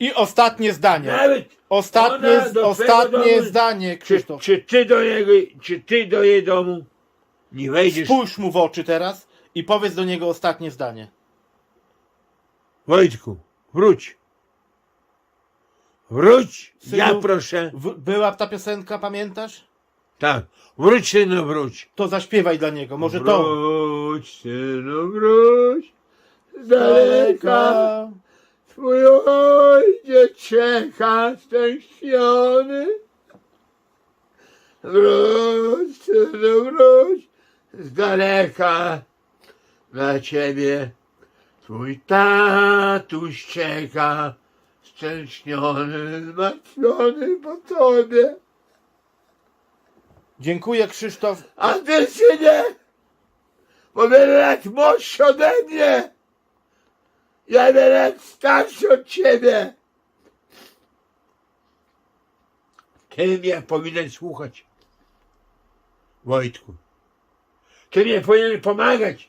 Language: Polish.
I ostatnie zdanie. Nawet Ostatnie, ona do twojego ostatnie domu- zdanie, czy, Krzysztof. czy ty do niego, czy ty do jej domu nie wejdziesz? Spójrz mu w oczy teraz i powiedz do niego ostatnie zdanie. Wojtku, wróć. Wróć, Synu, ja proszę. W, była ta piosenka, pamiętasz? Tak, wróć synu, wróć. To zaśpiewaj dla niego, może to. Wróć synu, wróć. Z daleka twój czeka stęśniony. Wróć synu, wróć. Z daleka na ciebie twój tatuś czeka. Szczęśniony, zmartwiony po tobie. Dziękuję, Krzysztof. A ty synie, lat młodszy ode mnie. Ja lat starszy od ciebie. Ty mnie powinien słuchać. Wojtku. Ty mnie powinien pomagać.